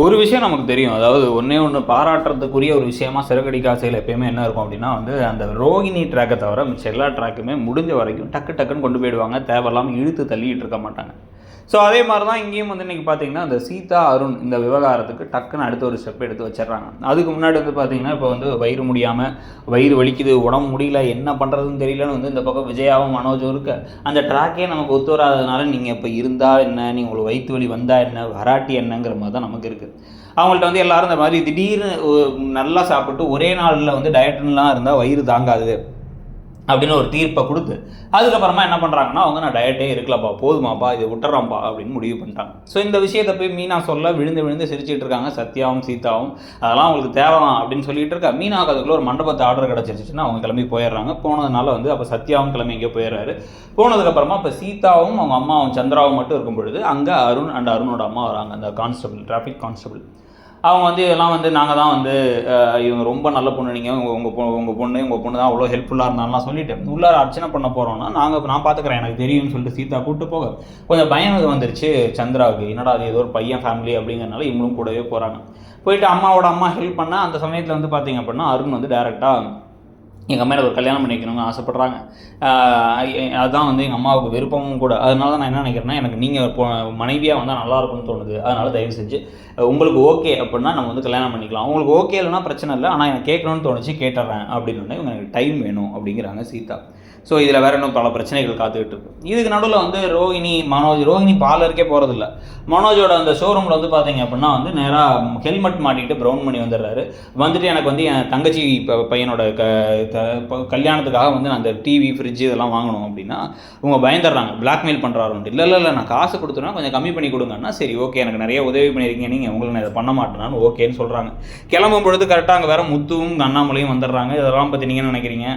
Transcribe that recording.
ஒரு விஷயம் நமக்கு தெரியும். அதாவது ஒன்றே ஒன்று பாராட்டுறதுக்குரிய ஒரு விஷயமா சிறகடி காசையில் எப்பயுமே என்ன இருக்கும் அப்படின்னா வந்து அந்த ரோகிணி ட்ராக்கை தவிர மிச்ச எல்லா ட்ராக்குமே முடிஞ்ச வரைக்கும் டக்கு டக்குன்னு கொண்டு போயிடுவாங்க. தேவையில்லாமல் இழுத்து தள்ளிட்டு இருக்க மாட்டாங்க. ஸோ அதே மாதிரி தான் இங்கேயும் வந்து இன்றைக்கி பார்த்தீங்கன்னா இந்த சீதா அருண் இந்த விவகாரத்துக்கு டக்குன்னு அடுத்த ஒரு ஸ்டெப் எடுத்து வச்சிடுறாங்க. அதுக்கு முன்னாடி வந்து பார்த்தீங்கன்னா இப்போ வந்து வயிறு முடியாமல் வயிறு வலிக்குது உடம்பு முடியல என்ன பண்ணுறதுன்னு தெரியலன்னு வந்து இந்த பக்கம் விஜயாவும் மனோஜும் இருக்க அந்த ட்ராக்கே நமக்கு ஒத்து வராதனால நீங்கள் இப்போ இருந்தால் என்ன நீங்கள் உங்களுக்கு வயிற்று வலி வந்தால் என்ன வராட்டி என்னங்கிற மாதிரி தான் நமக்கு இருக்குது அவங்கள்ட்ட வந்து எல்லாரும் இந்த மாதிரி திடீர்னு நல்லா சாப்பிட்டு ஒரே நாளில் வந்து டயட்லாம் இருந்தால் வயிறு தாங்காது. அப்படின்னு ஒரு தீர்ப்பை கொடுத்து அதுக்கப்புறமா என்ன பண்ணுறாங்கன்னா அவங்க நான் டயட்டே இருக்கலப்பா போதுமாப்பா இதை விட்டுறாம்ப்பா அப்படின்னு முடிவு பண்ணிட்டாங்க. ஸோ இந்த விஷயத்தை போய் மீனா சொல்ல விழுந்து விழுந்து சிரிச்சிட்டு இருக்காங்க சத்யாவும் சீதாவும். அதெல்லாம் அவங்களுக்கு தேவைதான் அப்படின்னு சொல்லிட்டு இருக்கா. மீனா அதுக்குள்ள ஒரு மண்டபத்தை ஆர்டர் கிடச்சிருச்சுன்னா அவங்க கிளம்பி போயிடுறாங்க. போனதுனால வந்து அப்போ சத்யாவும் கிளம்பி எங்கேயோ போயிடுறாரு. போனதுக்கப்புறமா இப்போ சீதாவும் அவங்க அம்மாவும் சந்திராவும் மட்டும் இருக்கும் பொழுது அங்கே அருண் அண்ட் அருணோட அம்மா வராங்க அந்த கான்ஸ்டபிள் டிராஃபிக் கான்ஸ்டபிள் அவங்க வந்து இதெல்லாம் வந்து நாங்கள் தான் வந்து இவங்க ரொம்ப நல்ல பொண்ணு. நீங்கள் உங்கள் உங்கள் பொ உங்கள் பொண்ணு உங்கள் பொண்ணு தான் அவ்வளோ ஹெல்ப்ஃபுல்லாக இருந்தாலும் சொல்லிட்டு உள்ளார அர்ச்சனை பண்ண போகிறோம்னா நாங்கள் நான் பார்த்துக்கிறேன் எனக்கு தெரியும்னு சொல்லிட்டு சீதா கூப்பிட்டு போக. கொஞ்சம் பயம் இது வந்துருச்சு. சந்திராவுக்கு என்னடா அது ஏதோ ஒரு பையன் ஃபேமிலி அப்படிங்கிறனால இவங்களும் கூடவே போகிறாங்க போயிட்டு அம்மாவோட அம்மா ஹெல்ப் பண்ணால் அந்த சமயத்தில் வந்து பார்த்தீங்க அப்படின்னா அருண் வந்து டேரெக்டாக எங்கள் அம்மா எனக்கு ஒரு கல்யாணம் பண்ணி வைக்கணும்னு ஆசைப்பட்றாங்க அதுதான் வந்து எங்கள் அம்மாவுக்கு விருப்பமும் கூட. அதனால தான் நான் என்ன நினைக்கிறேன்னா எனக்கு நீங்கள் மனைவியாக வந்தால் நல்லா இருக்கும்னு தோணுது. அதனால் தயவு செஞ்சு உங்களுக்கு ஓகே அப்படின்னா நம்ம வந்து கல்யாணம் பண்ணிக்கலாம். உங்களுக்கு ஓகே இல்லைனா பிரச்சனை இல்லை. ஆனால் எனக்கு கேட்கணும்னு தோணுச்சு கேட்டுறேன் அப்படின்னு உடனே இவங்க எனக்கு டைம் வேணும் அப்படிங்கிறாங்க சீதா. ஸோ இதில் வேற இன்னும் பல பிரச்சனைகள் காத்துக்கிட்டு இருக்கு. இதுக்கு நடுவில் வந்து ரோஹிணி மனோஜ் ரோஹிணி பார்லருக்கே போகிறதில்ல மனோஜோட அந்த ஷோரூமில் வந்து பார்த்தீங்க அப்படின்னா வந்து நேராக ஹெல்மெட் மாட்டிக்கிட்டு ப்ரௌன் பண்ணி வந்துடுறாரு. வந்துட்டு எனக்கு வந்து என் தங்கச்சி பையனோட க கல்யாணத்துக்காக வந்து நான் அந்த டிவி ஃப்ரிட்ஜ் இதெல்லாம் வாங்கணும் அப்படின்னா இவங்க பயந்துடுறாங்க. பிளாக்மெயில் பண்ணுறாருன்ட்டு இல்லை இல்லை இல்லை நான் காசு கொடுத்தேன்னா கொஞ்சம் கம்மி பண்ணி கொடுங்கன்னா சரி ஓகே எனக்கு நிறைய உதவி பண்ணியிருக்கீங்க. நீங்கள் உங்களுக்கு நான் இதை பண்ண மாட்டேனான்னு ஓகேன்னு சொல்கிறாங்க கிளம்பும் பொழுது கரெக்டாக அங்கே வேறு முத்துவும் அண்ணாமலையும் வந்துடுறாங்க. இதெல்லாம் பற்றி நீங்கள் நினைக்கிறீங்க?